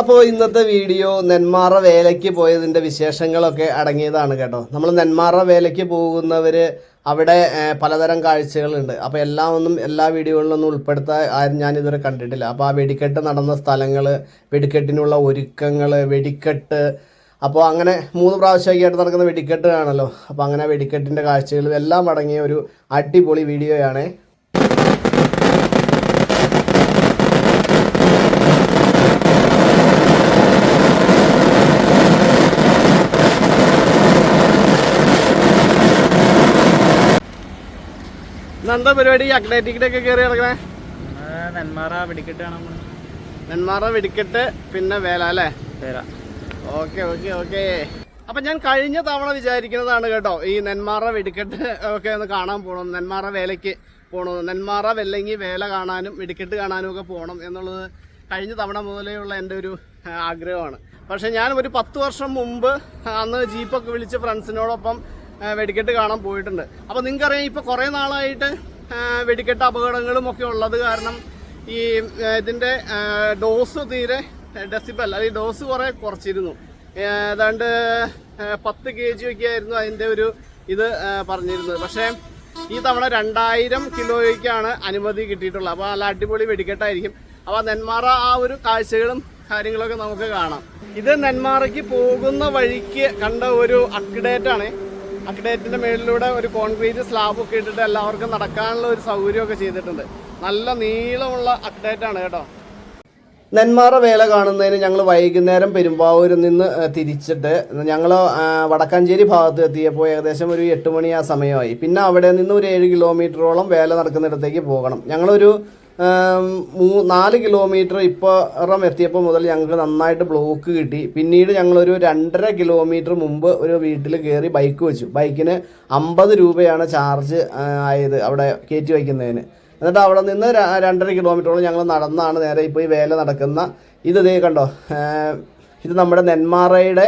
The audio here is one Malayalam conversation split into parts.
അപ്പോൾ ഇന്നത്തെ വീഡിയോ നെന്മാറ വേലയ്ക്ക് പോയതിന്റെ വിശേഷങ്ങളൊക്കെ അടങ്ങിയതാണ് കേട്ടോ. നമ്മൾ നെന്മാറ വേലയ്ക്ക് പോകുന്നവർ അവിടെ പലതരം കാഴ്ചകളുണ്ട്. അപ്പോൾ എല്ലാം ഒന്നും എല്ലാ വീഡിയോകളിലൊന്നും ഉൾപ്പെടുത്താൻ ആരും ഞാനിതുവരെ കണ്ടിട്ടില്ല. അപ്പോൾ ആ വെടിക്കെട്ട് നടന്ന സ്ഥലങ്ങൾ വെടിക്കെട്ടിനുള്ള ഒരുക്കങ്ങൾ വെടിക്കെട്ട് അപ്പോൾ അങ്ങനെ മൂന്ന് പ്രാവശ്യമൊക്കെയായിട്ട് നടക്കുന്ന വെടിക്കെട്ട് ആണല്ലോ. അപ്പോൾ അങ്ങനെ വെടിക്കെട്ടിന്റെ കാഴ്ചകളും എല്ലാം അടങ്ങിയ ഒരു അടിപൊളി വീഡിയോയാണേ എന്താ പരിപാടി? അക്ലേറ്റിക്കിലൊക്കെ കയറി കിടക്കണേ നെന്മാറ വെടിക്കെട്ട് കാണാൻ. നെന്മാറ വെടിക്കെട്ട് പിന്നെ വേല അല്ലേ? വേല. Okay okay okay. അപ്പൊ ഞാൻ കഴിഞ്ഞ തവണ വിചാരിക്കുന്നതാണ് കേട്ടോ ഈ നെന്മാറ വെടിക്കെട്ട് ഒക്കെ ഒന്ന് കാണാൻ പോകണം നെന്മാറ വേലയ്ക്ക് പോകണം നെന്മാറ വെല്ലങ്ങി വേല കാണാനും വെടിക്കെട്ട് കാണാനും ഒക്കെ പോകണം എന്നുള്ളത് കഴിഞ്ഞ തവണ മുതലേ ഉള്ള എന്റെ ഒരു ആഗ്രഹമാണ്. പക്ഷെ ഞാൻ ഒരു പത്ത് വർഷം മുമ്പ് അന്ന് ജീപ്പൊക്കെ വിളിച്ച് ഫ്രണ്ട്സിനോടൊപ്പം വെടിക്കെട്ട് കാണാൻ പോയിട്ടുണ്ട്. അപ്പോൾ നിങ്ങൾക്കറിയാം ഇപ്പോൾ കുറേ നാളായിട്ട് വെടിക്കെട്ട് അപകടങ്ങളും ഒക്കെ ഉള്ളത് കാരണം ഈ ഇതിന്റെ ഡോസ് തീരെ ഡെസിബൽ അല്ലെങ്കിൽ ഡോസ് കുറേ കുറച്ചിരുന്നു. ഏതാണ്ട് പത്ത് കെ ജി ഒക്കെ ആയിരുന്നു അതിന്റെ ഒരു ഇത് പറഞ്ഞിരുന്നത്. പക്ഷേ ഈ തവണ രണ്ടായിരം കിലോയ്ക്കാണ് അനുമതി കിട്ടിയിട്ടുള്ളത്. അപ്പോൾ നല്ല അടിപൊളി വെടിക്കെട്ടായിരിക്കും. അപ്പോൾ നെന്മാറ ആ ഒരു കാഴ്ചകളും കാര്യങ്ങളൊക്കെ നമുക്ക് കാണാം. ഇത് നെന്മാറയ്ക്ക് പോകുന്ന വഴിക്ക് കണ്ട ഒരു അപ്ഡേറ്റ് അക്ഡേറ്റിന്റെ മേളിലൂടെ ഒരു കോൺക്രീറ്റ് സ്ലാബ് ഒക്കെ ഇട്ടിട്ട് എല്ലാവർക്കും നടക്കാനുള്ള ഒരു സൗകര്യമൊക്കെ ചെയ്തിട്ടുണ്ട്. നല്ല നീളമുള്ള അക്ഡേറ്റ് ആണ് കേട്ടോ. നെന്മാറ വേല കാണുന്നതിന് ഞങ്ങൾ വൈകുന്നേരം പെരുമ്പാവൂരിൽ നിന്ന് തിരിച്ചിട്ട് ഞങ്ങൾ വടക്കാഞ്ചേരി ഭാഗത്ത് എത്തിയപ്പോൾ ഏകദേശം ഒരു എട്ട് മണി ആ സമയമായി. പിന്നെ അവിടെ നിന്ന് ഒരു ഏഴ് കിലോമീറ്ററോളം വേല നടക്കുന്നിടത്തേക്ക് പോകണം. ഞങ്ങളൊരു മൂ നാല് കിലോമീറ്റർ ഇപ്പുറം എത്തിയപ്പോൾ മുതൽ ഞങ്ങൾക്ക് നന്നായിട്ട് ബ്ലോക്ക് കിട്ടി. പിന്നീട് ഞങ്ങളൊരു രണ്ടര കിലോമീറ്റർ മുമ്പ് ഒരു വീട്ടിൽ കയറി ബൈക്ക് വെച്ചു. ബൈക്കിന് അമ്പത് രൂപയാണ് ചാർജ് ആയത് അവിടെ കയറ്റി വയ്ക്കുന്നതിന്. എന്നിട്ട് അവിടെ നിന്ന് രണ്ടര കിലോമീറ്ററോളം ഞങ്ങൾ നടന്നാണ് നേരെ ഇപ്പോൾ ഈ വേല നടക്കുന്ന ഇത് കണ്ടോ ഇത് നമ്മുടെ നെന്മാറയുടെ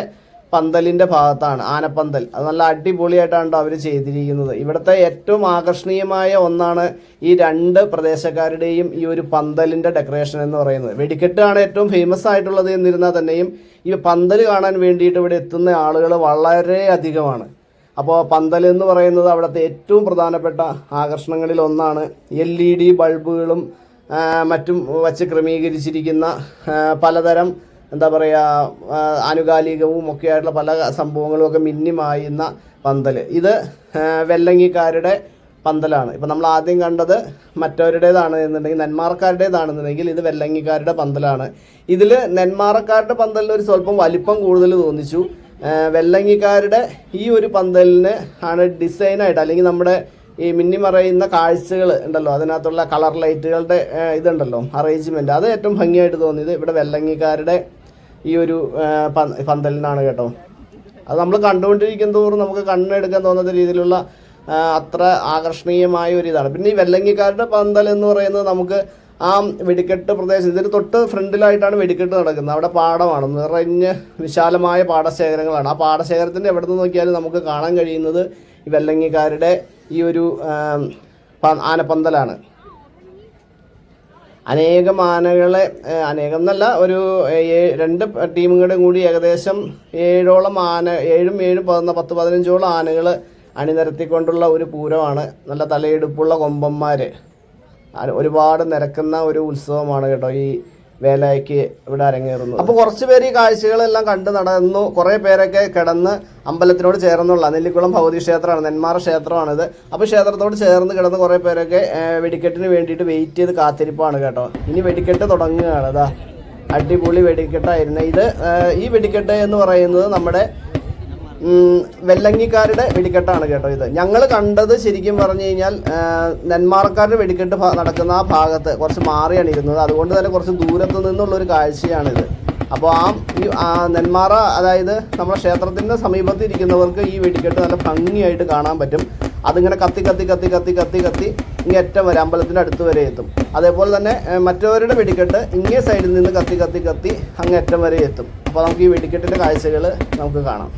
പന്തലിന്റെ ഭാഗത്താണ് ആനപ്പന്തൽ. അത് നല്ല അടിപൊളിയായിട്ടാണ് അവർ ചെയ്തിരിക്കുന്നത്. ഇവിടുത്തെ ഏറ്റവും ആകർഷണീയമായ ഒന്നാണ് ഈ രണ്ട് പ്രദേശക്കാരുടെയും ഈ ഒരു പന്തലിന്റെ ഡെക്കറേഷൻ എന്ന് പറയുന്നത്. വെടിക്കെട്ടാണ് ഏറ്റവും ഫേമസ് ആയിട്ടുള്ളത് എന്നിരുന്നാൽ തന്നെയും ഈ പന്തൽ കാണാൻ വേണ്ടിയിട്ട് ഇവിടെ എത്തുന്ന ആളുകൾ വളരെ അധികമാണ്. അപ്പോൾ പന്തൽ എന്ന് പറയുന്നത് അവിടുത്തെ ഏറ്റവും പ്രധാനപ്പെട്ട ആകർഷണങ്ങളിൽ ഒന്നാണ്. എൽ ഇ ഡി ബൾബുകളും മറ്റും വച്ച് ക്രമീകരിച്ചിരിക്കുന്ന പലതരം എന്താ പറയുക ആനുകാലികവും ഒക്കെ ആയിട്ടുള്ള പല സംഭവങ്ങളും ഒക്കെ മിന്നിമായുന്ന പന്തൽ ഇത് വെല്ലങ്ങിക്കാരുടെ പന്തലാണ്. ഇപ്പം നമ്മൾ ആദ്യം കണ്ടത് മറ്റവരുടേതാണ് എന്നുണ്ടെങ്കിൽ നെന്മാറക്കാരുടേതാണെന്നുണ്ടെങ്കിൽ ഇത് വെല്ലങ്ങിക്കാരുടെ പന്തലാണ്. ഇതിൽ നെന്മാറക്കാരുടെ പന്തലിന് ഒരു സ്വല്പം വലിപ്പം കൂടുതൽ തോന്നിച്ചു. വെല്ലങ്ങിക്കാരുടെ ഈ ഒരു പന്തലിന് ആണ് ഡിസൈനായിട്ട് അല്ലെങ്കിൽ നമ്മുടെ ഈ മിന്നിമറയുന്ന കാഴ്ചകൾ ഉണ്ടല്ലോ അതിനകത്തുള്ള കളർ ലൈറ്റുകളുടെ ഇതുണ്ടല്ലോ അറേഞ്ച്മെന്റ് അത് ഏറ്റവും ഭംഗിയായിട്ട് തോന്നിയത് ഇവിടെ വെല്ലങ്ങിക്കാരുടെ ഈ ഒരു പന്തലിനാണ് കേട്ടോ. അത് നമ്മൾ കണ്ടുകൊണ്ടിരിക്കും തോറും നമുക്ക് കണ്ണെടുക്കാൻ തോന്നുന്ന രീതിയിലുള്ള അത്ര ആകർഷണീയമായ ഒരു ഇതാണ്. പിന്നെ ഈ വെല്ലങ്ങിക്കാരുടെ പന്തൽ എന്ന് പറയുന്നത് നമുക്ക് ആ വെടിക്കെട്ട് പ്രദേശം ഇതിന് തൊട്ട് ഫ്രണ്ടിലായിട്ടാണ് വെടിക്കെട്ട് നടക്കുന്നത്. അവിടെ പാടമാണ് നിറഞ്ഞ് വിശാലമായ പാടശേഖരങ്ങളാണ്. ആ പാടശേഖരത്തിന്റെ എവിടെ നിന്ന് നോക്കിയാലും നമുക്ക് കാണാൻ കഴിയുന്നത് ഈ വെല്ലങ്ങിക്കാരുടെ ഈ ഒരു ആനപ്പന്തലാണ്. അനേകം ആനകളെ അനേകം എന്നല്ല ഒരു രണ്ട് ടീമുകളും കൂടി ഏകദേശം ഏഴോളം ആന ഏഴും ഏഴും പതിന പത്ത് പതിനഞ്ചോളം ആനകൾ അണിനിരത്തിക്കൊണ്ടുള്ള ഒരു പൂരമാണ്. നല്ല തലയെടുപ്പുള്ള കൊമ്പന്മാർ ഒരുപാട് നിരക്കുന്ന ഒരു ഉത്സവമാണ് കേട്ടോ ഈ വേലയ്ക്ക് ഇവിടെ അരങ്ങേറുന്നു അപ്പോൾ കുറച്ച് പേര് ഈ കാഴ്ചകളെല്ലാം കണ്ട് നടന്നു. കുറേ പേരൊക്കെ കിടന്ന് അമ്പലത്തിനോട് ചേർന്നുള്ള നെല്ലിക്കുളം ഭൗതി ക്ഷേത്രമാണ് നെന്മാറ ക്ഷേത്രമാണിത്. അപ്പോൾ ക്ഷേത്രത്തോട് ചേർന്ന് കിടന്ന് കുറേ പേരൊക്കെ വെടിക്കെട്ടിന് വേണ്ടിയിട്ട് വെയിറ്റ് ചെയ്ത് കാത്തിരിപ്പാണ് കേട്ടോ. ഇനി വെടിക്കെട്ട് തുടങ്ങുകയാണ്. അതാ അടിപൊളി വെടിക്കെട്ടായിരുന്നു. ഇത് ഈ വെടിക്കെട്ട് എന്ന് പറയുന്നത് നമ്മുടെ വെല്ലങ്ങിക്കാരുടെ വെടിക്കെട്ടാണ് കേട്ടോ ഇത്. ഞങ്ങൾ കണ്ടത് ശരിക്കും പറഞ്ഞു കഴിഞ്ഞാൽ നെന്മാർക്കാരുടെ വെടിക്കെട്ട് നടക്കുന്ന ആ ഭാഗത്ത് കുറച്ച് മാറിയാണ് ഇരുന്നത്. അതുകൊണ്ട് തന്നെ കുറച്ച് ദൂരത്ത് നിന്നുള്ളൊരു കാഴ്ചയാണിത്. അപ്പോൾ ആ നെന്മാറ അതായത് നമ്മുടെ ക്ഷേത്രത്തിന്റെ സമീപത്ത് ഇരിക്കുന്നവർക്ക് ഈ വെടിക്കെട്ട് നല്ല ഭംഗിയായിട്ട് കാണാൻ പറ്റും. അതിങ്ങനെ കത്തി കത്തി കത്തി കത്തി കത്തി കത്തി ഇങ്ങേറ്റം വരെ അമ്പലത്തിന്റെ അടുത്ത് വരെ എത്തും. അതേപോലെ തന്നെ മറ്റവരുടെ വെടിക്കെട്ട് ഇങ്ങേ സൈഡിൽ നിന്ന് കത്തി കത്തി കത്തി അങ്ങേറ്റം വരെ എത്തും. അപ്പോൾ നമുക്ക് ഈ വെടിക്കെട്ടിന്റെ കാഴ്ചകൾ നമുക്ക് കാണാം.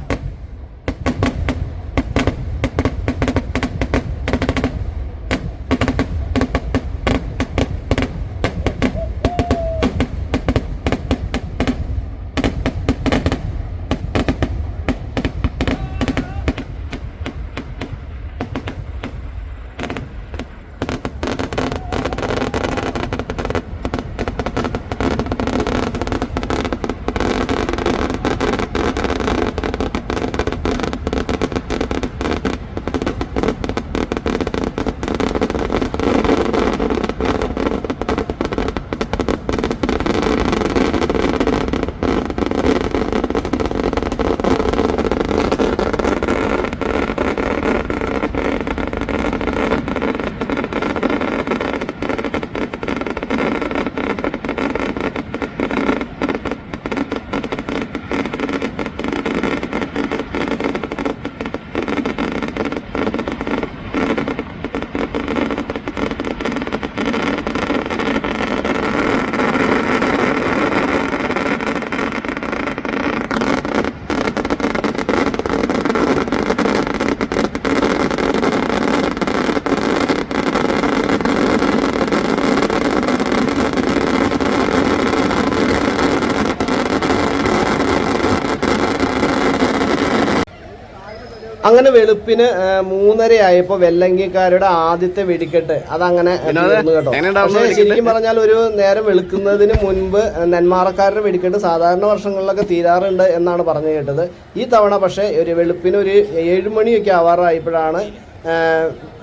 അങ്ങനെ വെളുപ്പിന് മൂന്നരയായപ്പോ വെല്ലങ്കിക്കാരുടെ ആദ്യത്തെ വെടിക്കെട്ട്. അതങ്ങനെ അങ്ങനെ കേട്ടോ. പക്ഷേ ശരിക്കും പറഞ്ഞാൽ ഒരു നേരം വെളുക്കുന്നതിന് മുൻപ് നെന്മാറക്കാരുടെ വെടിക്കെട്ട് സാധാരണ വർഷങ്ങളിലൊക്കെ തീരാറുണ്ട് എന്നാണ് പറഞ്ഞു കേട്ടത്. ഈ തവണ പക്ഷേ ഒരു വെളുപ്പിന് ഒരു ഏഴ് മണിയൊക്കെ ആവാറായപ്പോഴാണ്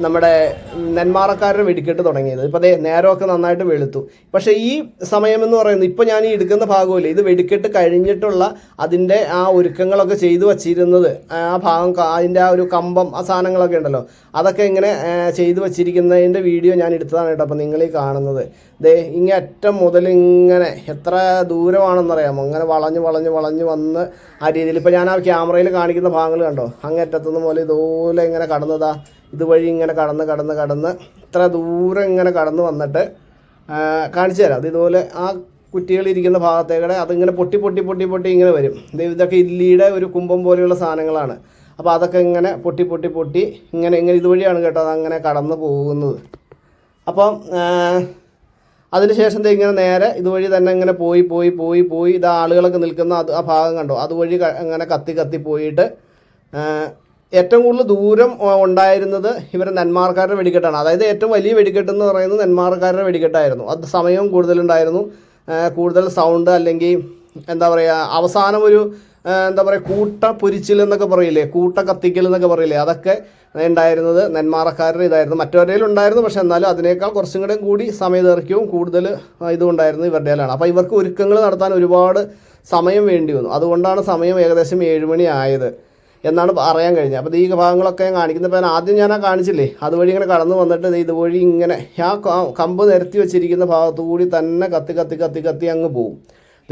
നമ്മുടെ നെന്മാറക്കാരുടെ വെടിക്കെട്ട് തുടങ്ങിയത്. ഇപ്പം അതേ നേരമൊക്കെ നന്നായിട്ട് വെളുത്തു. പക്ഷേ ഈ സമയമെന്ന് പറയുന്നത് ഇപ്പം ഞാൻ ഈ എടുക്കുന്ന ഭാഗമില്ല ഇത് വെടിക്കെട്ട് കഴിഞ്ഞിട്ടുള്ള അതിന്റെ ആ ഒരുക്കങ്ങളൊക്കെ ചെയ്തു വച്ചിരുന്നത്. ആ ഭാഗം അതിന്റെ ആ ഒരു കമ്പം ആ സാധനങ്ങളൊക്കെ ഉണ്ടല്ലോ. അതൊക്കെ ഇങ്ങനെ ചെയ്തു വച്ചിരിക്കുന്നതിന്റെ വീഡിയോ ഞാൻ എടുത്തതാണ് കേട്ടോ. അപ്പം നിങ്ങൾ ഈ കാണുന്നത്. ദേ ഇങ്ങനെ അറ്റം മുതൽ ഇങ്ങനെ എത്ര ദൂരമാണെന്നറിയാമോ? അങ്ങനെ വളഞ്ഞ് വളഞ്ഞ് വളഞ്ഞ് വന്ന് ആ രീതിയിൽ. ഇപ്പം ഞാൻ ആ ക്യാമറയിൽ കാണിക്കുന്ന ഭാഗങ്ങൾ കണ്ടോ? അങ്ങറ്റത്തുനിന്ന് പോലെ ഇതുപോലെ ഇങ്ങനെ കടന്നതാ. ഇതുവഴി ഇങ്ങനെ കടന്ന് കടന്ന് കടന്ന് ഇത്ര ദൂരം ഇങ്ങനെ കടന്ന് വന്നിട്ട് കാണിച്ചു തരാം. അത് ഇതുപോലെ ആ കുറ്റികൾ ഇരിക്കുന്ന ഭാഗത്തേക്കൂടെ അതിങ്ങനെ പൊട്ടി പൊട്ടി പൊട്ടി പൊട്ടി ഇങ്ങനെ വരും. ഇതൊക്കെ ഇല്ലിയുടെ ഒരു കുമ്പം പോലെയുള്ള സാധനങ്ങളാണ്. അപ്പോൾ അതൊക്കെ ഇങ്ങനെ പൊട്ടി പൊട്ടി പൊട്ടി ഇങ്ങനെ ഇങ്ങനെ ഇതുവഴിയാണ് കേട്ടോ അതങ്ങനെ കടന്ന് പോകുന്നത്. അപ്പം അതിനുശേഷം ഇത് ഇങ്ങനെ നേരെ ഇതുവഴി തന്നെ ഇങ്ങനെ പോയി പോയി പോയി പോയി. ഇത് ആളുകളൊക്കെ നിൽക്കുന്ന അത് ആ ഭാഗം കണ്ടോ? അതുവഴി അങ്ങനെ കത്തി കത്തി പോയിട്ട് ഏറ്റവും കൂടുതൽ ദൂരം ഉണ്ടായിരുന്നത് ഇവരെ നെന്മാർക്കാരുടെ വെടിക്കെട്ടാണ്. അതായത് ഏറ്റവും വലിയ വെടിക്കെട്ട് എന്ന് പറയുന്നത് നെന്മാർക്കാരുടെ വെടിക്കെട്ടായിരുന്നു. അത് സമയവും കൂടുതലുണ്ടായിരുന്നു. കൂടുതൽ സൗണ്ട് അല്ലെങ്കിൽ എന്താ പറയുക അവസാനം ഒരു എന്താ പറയുക കൂട്ട പൊരിച്ചിൽ എന്നൊക്കെ പറയില്ലേ? കൂട്ട കത്തിക്കൽ എന്നൊക്കെ പറയില്ലേ? അതൊക്കെ ഉണ്ടായിരുന്നത് നെന്മാറക്കാരുടെ ഇതായിരുന്നു. മറ്റവരേലും ഉണ്ടായിരുന്നു പക്ഷേ എന്നാലും അതിനേക്കാൾ കുറച്ചും കൂടെ കൂടി സമയദൈർഘ്യവും കൂടുതൽ ഇതും ഉണ്ടായിരുന്നു ഇവരുടെയിലാണ് അപ്പോൾ ഇവർക്ക് ഒരുക്കങ്ങൾ നടത്താൻ ഒരുപാട് സമയം വേണ്ടി വന്നു. അതുകൊണ്ടാണ് സമയം ഏകദേശം ഏഴുമണി ആയത് എന്നാണ് അറിയാൻ കഴിഞ്ഞത്. അപ്പോൾ ഈ ഭാഗങ്ങളൊക്കെ ഞാൻ കാണിക്കുന്നത് ഇപ്പം ആദ്യം ഞാൻ ആ കാണിച്ചില്ലേ? അതുവഴി ഇങ്ങനെ കടന്നു വന്നിട്ട് ഇതുവഴി ഇങ്ങനെ ആ കമ്പ് നിരത്തി വെച്ചിരിക്കുന്ന ഭാഗത്തു കൂടി തന്നെ കത്തി കത്തി കത്തി കത്തി അങ്ങ് ദേ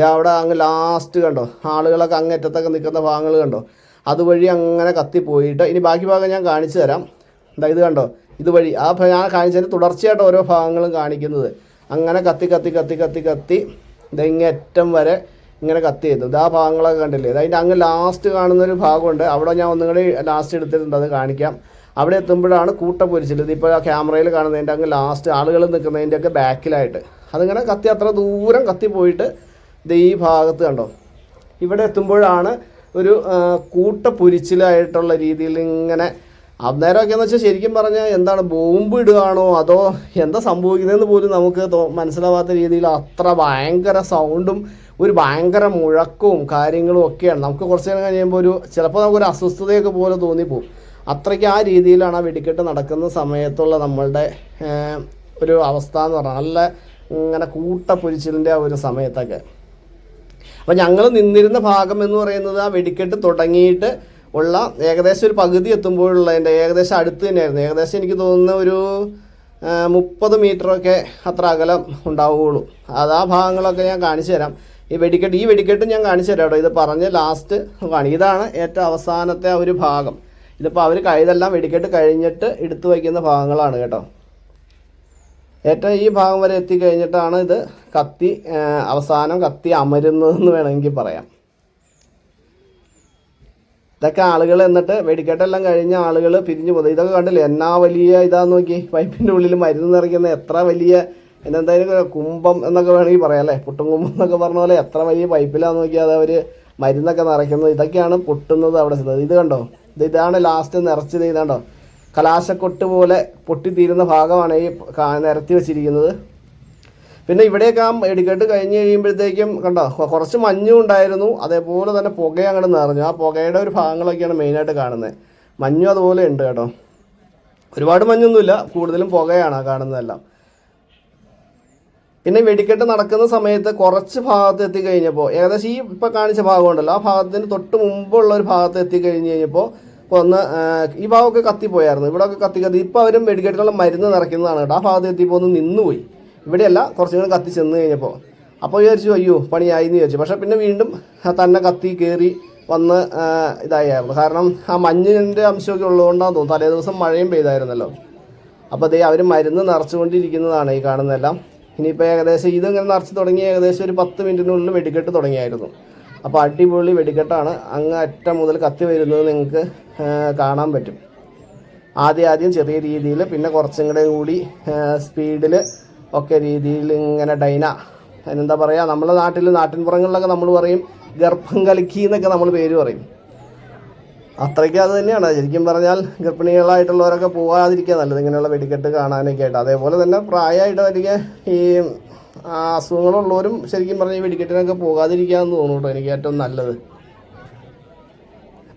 അവിടെ അങ്ങ് ലാസ്റ്റ് കണ്ടോ? ആളുകളൊക്കെ അങ്ങേറ്റത്തൊക്കെ നിൽക്കുന്ന ഭാഗങ്ങൾ കണ്ടോ? അതുവഴി അങ്ങനെ കത്തിപ്പോയിട്ട് ഇനി ബാക്കി ഭാഗം ഞാൻ കാണിച്ചു തരാം. എന്താ ഇത് കണ്ടോ? ഇതുവഴി ആ ഞാൻ കാണിച്ചതിന് തുടർച്ചയായിട്ട് ഓരോ ഭാഗങ്ങളും കാണിക്കുന്നത്. അങ്ങനെ കത്തി കത്തി കത്തി കത്തി കത്തി ഇതെങ്ങറ്റം വരെ ഇങ്ങനെ കത്തി ചെയ്തു. ഇത് ആ ഭാഗങ്ങളൊക്കെ കണ്ടില്ലേ? അതിന്റെ അങ്ങ് ലാസ്റ്റ് കാണുന്നൊരു ഭാഗമുണ്ട്. അവിടെ ഞാൻ ഒന്നും കൂടി ലാസ്റ്റ് എടുത്തിട്ടുണ്ട് അത് കാണിക്കാം. അവിടെ എത്തുമ്പോഴാണ് കൂട്ടം പൊരിച്ചിൽ ഇതിപ്പോൾ ആ ക്യാമറയിൽ കാണുന്നതിന്റെ അങ്ങ് ലാസ്റ്റ് ആളുകൾ നിൽക്കുന്നതിന്റെ ഒക്കെ ബാക്കിലായിട്ട് അതിങ്ങനെ കത്തി അത്ര ദൂരം കത്തി പോയിട്ട് ഇത് ഈ ഭാഗത്ത് കണ്ടോ? ഇവിടെ എത്തുമ്പോഴാണ് ഒരു കൂട്ടപ്പൊരിച്ചിലായിട്ടുള്ള കൂട്ട പൊരിച്ചിലായിട്ടുള്ള രീതിയിൽ ഇങ്ങനെ അന്നേരമൊക്കെ എന്ന് വെച്ചാൽ ശരിക്കും പറഞ്ഞാൽ എന്താണ് ബോംബ് ഇടുകയാണോ അതോ എന്താ സംഭവിക്കുന്നതെന്ന് പോലും നമുക്ക് മനസ്സിലാവാത്ത രീതിയിൽ അത്ര ഭയങ്കര സൗണ്ടും ഒരു ഭയങ്കര മുഴക്കവും കാര്യങ്ങളും ഒക്കെയാണ്. നമുക്ക് കുറച്ച് നേരം കഴിയുമ്പോൾ ഒരു ചിലപ്പോൾ നമുക്കൊരു അസ്വസ്ഥതയൊക്കെ പോലെ തോന്നിപ്പോവും. അത്രയ്ക്ക് ആ രീതിയിലാണ് ആ വെടിക്കെട്ട് നടക്കുന്ന സമയത്തുള്ള നമ്മളുടെ ഒരു അവസ്ഥ എന്ന് പറഞ്ഞാൽ നല്ല ഇങ്ങനെ കൂട്ട പൊരിച്ചിലിന്റെ ആ ഒരു സമയത്തൊക്കെ. അപ്പം ഞങ്ങൾ നിന്നിരുന്ന ഭാഗം എന്ന് പറയുന്നത് ആ വെടിക്കെട്ട് തുടങ്ങിയിട്ട് ഉള്ള ഏകദേശം ഒരു പകുതി എത്തുമ്പോഴുള്ള എന്റെ ഏകദേശം അടുത്ത് തന്നെയായിരുന്നു. ഏകദേശം എനിക്ക് തോന്നുന്ന ഒരു മുപ്പത് മീറ്ററൊക്കെ അത്ര അകലം ഉണ്ടാവുകയുള്ളൂ. അത് ആ ഭാഗങ്ങളൊക്കെ ഞാൻ കാണിച്ചു തരാം. ഈ വെടിക്കെട്ട് ഈ വെടിക്കെട്ട് ഞാൻ കാണിച്ചു തരാം കേട്ടോ. ഇത് പറഞ്ഞ് ലാസ്റ്റ് കാണിക്കും ഇതാണ് ഏറ്റവും അവസാനത്തെ ആ ഒരു ഭാഗം. ഇതിപ്പോൾ അവർ ഇതെല്ലാം വെടിക്കെട്ട് കഴിഞ്ഞിട്ട് എടുത്തു വയ്ക്കുന്ന ഭാഗങ്ങളാണ് കേട്ടോ. ഏറ്റവും ഈ ഭാഗം വരെ എത്തിക്കഴിഞ്ഞിട്ടാണ് ഇത് കത്തി അവസാനം കത്തി അമരുന്നതെന്ന് വേണമെങ്കിൽ പറയാം. ഇതൊക്കെ ആളുകൾ എന്നിട്ട് വെടിക്കെട്ടെല്ലാം കഴിഞ്ഞ ആളുകൾ പിരിഞ്ഞു പോകുന്നത് ഇതൊക്കെ കണ്ടില്ലേ? എന്നാ വലിയ ഇതാന്ന് നോക്കി? പൈപ്പിന്റെ ഉള്ളിൽ മരുന്ന് നിറയ്ക്കുന്ന എത്ര വലിയ എന്നെന്തായാലും കുംഭം എന്നൊക്കെ വേണമെങ്കിൽ പറയാം അല്ലേ? പുട്ടും കുമ്പം എന്നൊക്കെ പറഞ്ഞ പോലെ എത്ര വലിയ പൈപ്പിലാന്ന് നോക്കിയാൽ അത് അവർ മരുന്നൊക്കെ നിറയ്ക്കുന്നത്. ഇതൊക്കെയാണ് പൊട്ടുന്നത് അവിടെ ചെയ്തത് ഇത് കണ്ടോ? ഇത് ഇതാണ് ലാസ്റ്റ് നിറച്ചത്. ഇതാണ്ടോ? കലാശക്കൊട്ട് പോലെ പൊട്ടിത്തീരുന്ന ഭാഗമാണ് ഈ നിരത്തി വെച്ചിരിക്കുന്നത്. പിന്നെ ഇവിടെയൊക്കെ ആ വെടിക്കെട്ട് കഴിഞ്ഞ് കഴിയുമ്പോഴത്തേക്കും കണ്ടോ കുറച്ച് മഞ്ഞും ഉണ്ടായിരുന്നു. അതേപോലെ തന്നെ പുക അങ്ങോട്ട് നിറഞ്ഞു. ആ പുകയുടെ ഒരു ഭാഗങ്ങളൊക്കെയാണ് മെയിനായിട്ട് കാണുന്നത്. മഞ്ഞും അതുപോലെ ഉണ്ട് കേട്ടോ. ഒരുപാട് മഞ്ഞൊന്നുമില്ല കൂടുതലും പുകയാണ് കാണുന്നതെല്ലാം. പിന്നെ വെടിക്കെട്ട് നടക്കുന്ന സമയത്ത് കുറച്ച് ഭാഗത്ത് എത്തിക്കഴിഞ്ഞപ്പോൾ ഏകദേശം ഈ ഇപ്പം കാണിച്ച ഭാഗമുണ്ടല്ലോ ആ ഭാഗത്തിന് തൊട്ട് മുമ്പുള്ള ഒരു ഭാഗത്ത് എത്തിക്കഴിഞ്ഞ് കഴിഞ്ഞപ്പോൾ ഇപ്പോൾ ഒന്ന് ഈ ഭാഗമൊക്കെ കത്തിപ്പോയായിരുന്നു. ഇവിടെയൊക്കെ കത്തി കത്തി ഇപ്പോൾ അവരും മെഡിക്കേറ്റിലുള്ള മരുന്ന് നിറയ്ക്കുന്നതാണ് കേട്ടോ. ആ ഭാഗത്ത് എത്തിയപ്പോൾ ഒന്ന് നിന്നുപോയി. ഇവിടെയല്ല കുറച്ചും കൂടെ കത്തി ചെന്ന് കഴിഞ്ഞപ്പോൾ അപ്പോൾ വിചാരിച്ചു അയ്യോ പണിയായി എന്ന് വിചാരിച്ചു. പക്ഷേ പിന്നെ വീണ്ടും തന്നെ കത്തി കയറി വന്ന് ഇതായിരുന്നു. കാരണം ആ മഞ്ഞിന്റെ അംശമൊക്കെ ഉള്ളതുകൊണ്ടാണ് തോന്നുന്നു. തലേ ദിവസം മഴയും പെയ്തായിരുന്നല്ലോ. അപ്പോൾ അതേ അവർ മരുന്ന് നിറച്ചുകൊണ്ടിരിക്കുന്നതാണ് ഈ കാണുന്നതെല്ലാം. ഇനിയിപ്പോൾ ഏകദേശം ഇതിങ്ങനെ നിറച്ച് തുടങ്ങി ഏകദേശം ഒരു പത്ത് മിനിറ്റിനുള്ളിൽ വെടിക്കെട്ട് തുടങ്ങിയായിരുന്നു. അപ്പോൾ അടിപൊളി വെടിക്കെട്ടാണ്. അങ്ങ് അറ്റം മുതൽ കത്തി വരുന്നത് നിങ്ങൾക്ക് കാണാൻ പറ്റും. ആദ്യം ആദ്യം ചെറിയ രീതിയിൽ പിന്നെ കുറച്ചും കൂടെ കൂടി സ്പീഡിൽ ഒക്കെ രീതിയിൽ ഇങ്ങനെ ഡൈന. അതിനെന്താ പറയുക നമ്മുടെ നാട്ടിൽ നാട്ടിൻപുറങ്ങളിലൊക്കെ നമ്മൾ പറയും ഗർഭം കലക്കി എന്നൊക്കെ നമ്മൾ പേര് പറയും. അത്രയ്ക്ക് അത് തന്നെയാണ്. ശരിക്കും പറഞ്ഞാൽ ഗർഭിണികളായിട്ടുള്ളവരൊക്കെ പോകാതിരിക്കുക നല്ലത്. ഇങ്ങനെയുള്ള വെടിക്കെട്ട് കാണാനൊക്കെ ആയിട്ട്. അതേപോലെ തന്നെ പ്രായമായിട്ട് വലിയ ഈ അസുഖങ്ങളുള്ളവരും ശരിക്കും പറഞ്ഞാൽ ഈ വെടിക്കെട്ടിനൊക്കെ പോകാതിരിക്കുക എന്ന് തോന്നുന്നു കേട്ടോ എനിക്ക് ഏറ്റവും നല്ലത്.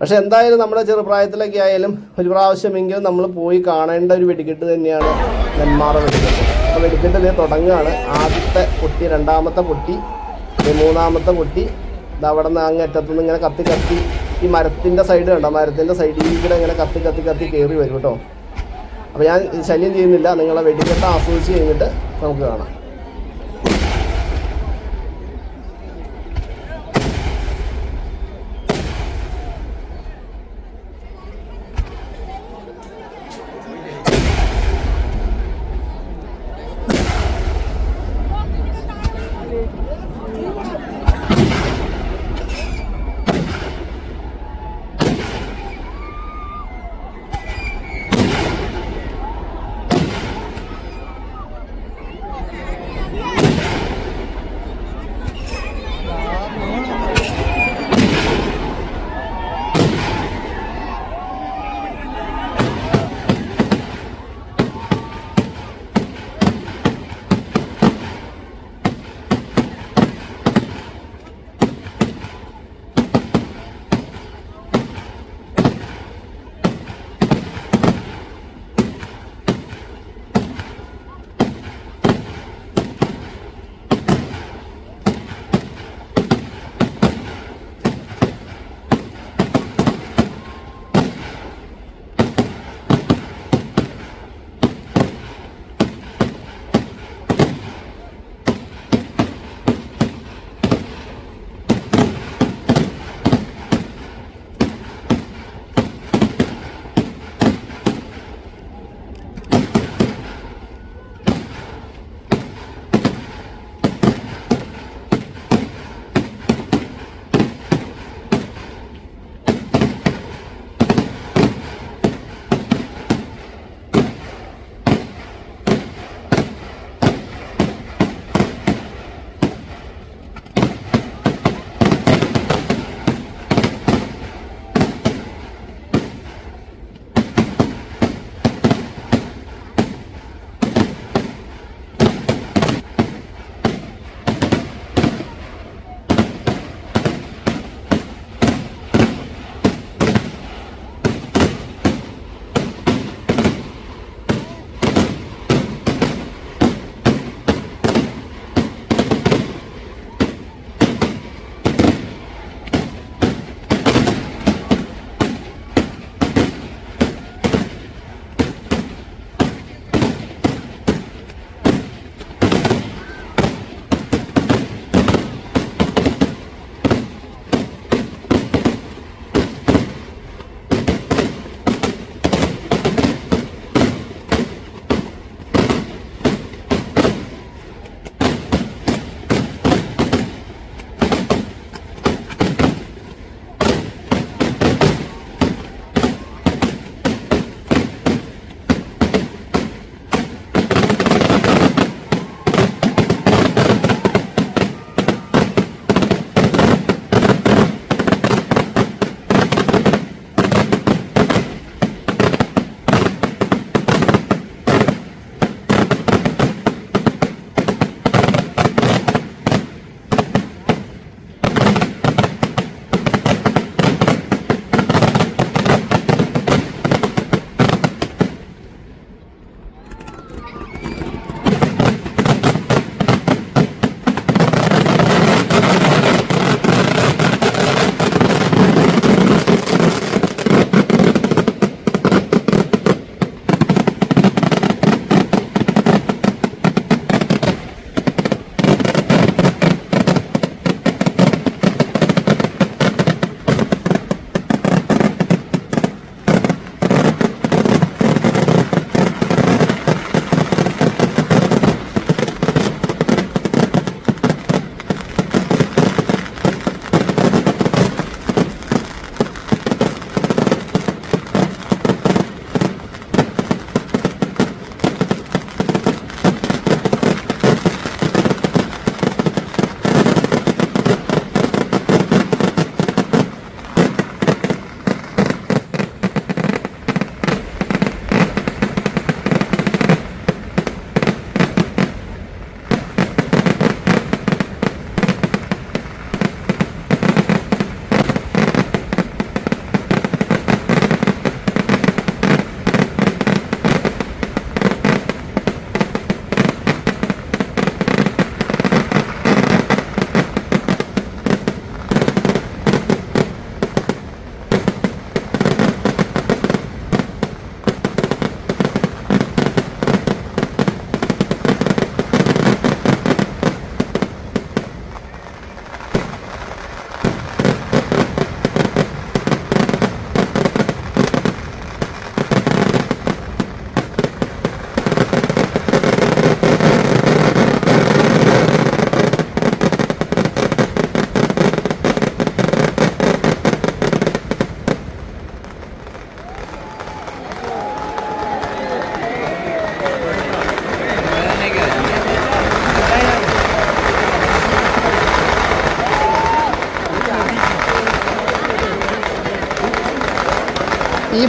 പക്ഷെ എന്തായാലും നമ്മുടെ ചെറുപ്രായത്തിലൊക്കെ ആയാലും ഒരു പ്രാവശ്യമെങ്കിലും നമ്മൾ പോയി കാണേണ്ട ഒരു വെടിക്കെട്ട് തന്നെയാണ് നെന്മാറ വെടിക്കെട്ട്. അപ്പോൾ വെടിക്കെട്ട് ഇതേ തുടങ്ങുകയാണ്. ആദ്യത്തെ പൊട്ടി രണ്ടാമത്തെ പൊട്ടി മൂന്നാമത്തെ പൊട്ടി. അവിടെ നിന്ന് അങ്ങ് അറ്റത്തുനിന്ന് ഇങ്ങനെ കത്തി കത്തി ഈ മരത്തിന്റെ സൈഡ് കണ്ടോ? മരത്തിന്റെ സൈഡിൽ കൂടെ ഇങ്ങനെ കത്തി കത്തി കത്തി കയറി വരും കേട്ടോ. അപ്പോൾ ഞാൻ ശല്യം ചെയ്യുന്നില്ല. നിങ്ങളെ വെടിക്കെട്ട് ആസ്വദിച്ച് കഴിഞ്ഞിട്ട് നമുക്ക് കാണാം.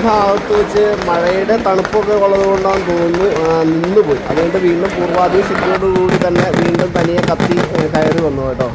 ഭാഗത്ത് വെച്ച് മഴയുടെ തണുപ്പൊക്കെ ഉള്ളതുകൊണ്ടാണ് തോന്നുന്നു നിന്നുപോയി. അതുകൊണ്ട് വീണ്ടും പൂർവാധി ശുദ്ധിയോടുകൂടി തന്നെ വീണ്ടും തനിയെ കത്തി കയറി വന്നു കേട്ടോ.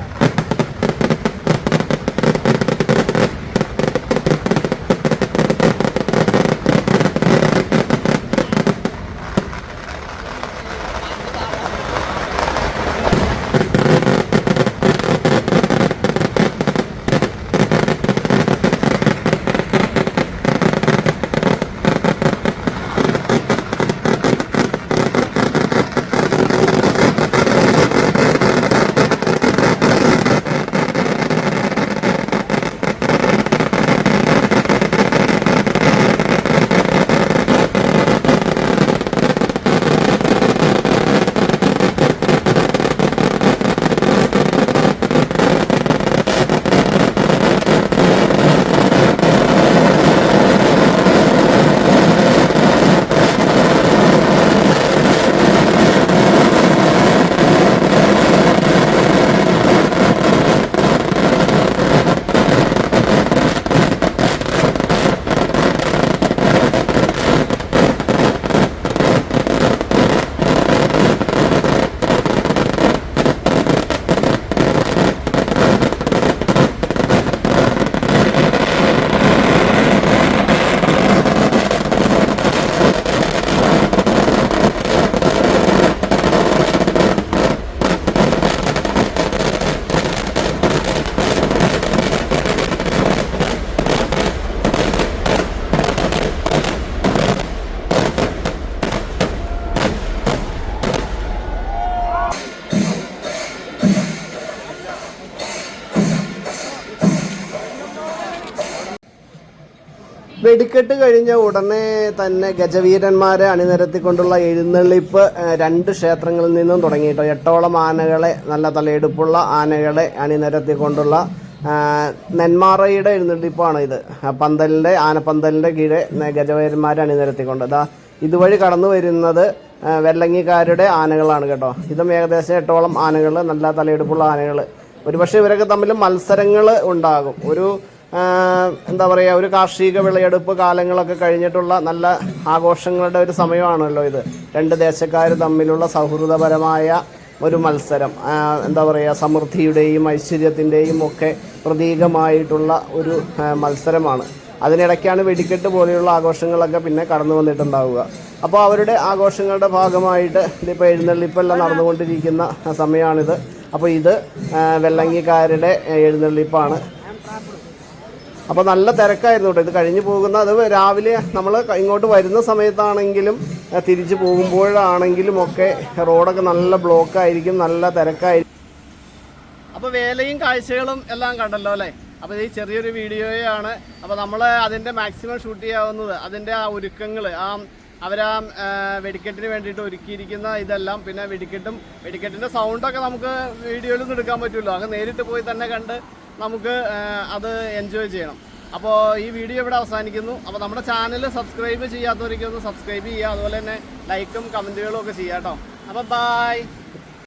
വെടിക്കെട്ട് കഴിഞ്ഞ ഉടനെ തന്നെ ഗജവീരന്മാരെ അണിനിരത്തിക്കൊണ്ടുള്ള എഴുന്നള്ളിപ്പ് രണ്ട് ക്ഷേത്രങ്ങളിൽ നിന്നും തുടങ്ങിയിട്ടോ. എട്ടോളം ആനകളെ നല്ല തലയെടുപ്പുള്ള ആനകളെ അണിനിരത്തിക്കൊണ്ടുള്ള നെന്മാറയുടെ എഴുന്നള്ളിപ്പാണ് ഇത്. പന്തലിന്റെ ആനപ്പന്തലിന്റെ കീഴെ ഗജവീരന്മാരെ അണിനിരത്തിക്കൊണ്ട്. ഇതാ ഇതുവഴി കടന്നു വരുന്നത് വെള്ളങ്ങിക്കാരുടെ ആനകളാണ് കേട്ടോ. ഇതും ഏകദേശം എട്ടോളം ആനകൾ നല്ല തലയെടുപ്പുള്ള ആനകൾ ഒരുപക്ഷെ ഇവരൊക്കെ തമ്മിൽ മത്സരങ്ങൾ ഉണ്ടാകും. ഒരു എന്താ പറയുക ഒരു കാർഷിക വിളയെടുപ്പ് കാലങ്ങളൊക്കെ കഴിഞ്ഞിട്ടുള്ള നല്ല ആഘോഷങ്ങളുടെ ഒരു സമയമാണല്ലോ ഇത്. രണ്ട് ദേശക്കാർ തമ്മിലുള്ള സൗഹൃദപരമായ ഒരു മത്സരം. എന്താ പറയുക സമൃദ്ധിയുടെയും ഐശ്വര്യത്തിന്റെയും ഒക്കെ പ്രതീകമായിട്ടുള്ള ഒരു മത്സരമാണ്. അതിനിടയ്ക്കാണ് വെടിക്കെട്ട് പോലെയുള്ള ആഘോഷങ്ങളൊക്കെ പിന്നെ കടന്നു വന്നിട്ടുണ്ടാവുക. അപ്പോൾ അവരുടെ ആഘോഷങ്ങളുടെ ഭാഗമായിട്ട് ഇതിപ്പോൾ എഴുന്നള്ളിപ്പെല്ലാം നടന്നുകൊണ്ടിരിക്കുന്ന സമയമാണിത്. അപ്പോൾ ഇത് വെള്ളങ്ങിക്കാരുടെ എഴുന്നള്ളിപ്പാണ്. അപ്പോൾ നല്ല തിരക്കായിരുന്നു കേട്ടോ. ഇത് കഴിഞ്ഞു പോകുന്ന അത് രാവിലെ നമ്മൾ ഇങ്ങോട്ട് വരുന്ന സമയത്താണെങ്കിലും തിരിച്ചു പോകുമ്പോഴാണെങ്കിലും ഒക്കെ റോഡൊക്കെ നല്ല ബ്ലോക്ക് ആയിരിക്കും നല്ല തിരക്കായിരിക്കും. അപ്പോൾ വേലയും കാഴ്ചകളും എല്ലാം കണ്ടല്ലോ അല്ലേ? അപ്പോൾ ഈ ചെറിയൊരു വീഡിയോയാണ്. അപ്പോൾ നമ്മൾ അതിന്റെ മാക്സിമം ഷൂട്ട് ചെയ്യാവുന്നത് അതിന്റെ ആ ഒരുക്കങ്ങൾ ആ അവരാ ആ, വെടിക്കെട്ടിന് വേണ്ടിയിട്ട് ഒരുക്കിയിരിക്കുന്ന ഇതെല്ലാം പിന്നെ വെടിക്കെട്ടും വെടിക്കെട്ടിന്റെ സൗണ്ടൊക്കെ നമുക്ക് വീഡിയോയിലൊന്നും എടുക്കാൻ പറ്റുമല്ലോ അങ്ങ് നേരിട്ട് പോയി തന്നെ കണ്ട് നമുക്ക് അത് എൻജോയ് ചെയ്യണം. അപ്പോൾ ഈ വീഡിയോ ഇവിടെ അവസാനിക്കുന്നു. അപ്പോൾ നമ്മുടെ ചാനൽ സബ്സ്ക്രൈബ് ചെയ്യാത്തവരൊക്കെ ഒന്ന് സബ്സ്ക്രൈബ് ചെയ്യുക. അതുപോലെ തന്നെ ലൈക്കും കമന്റുകളും ഒക്കെ ചെയ്യാം കേട്ടോ. അപ്പോൾ ബായ്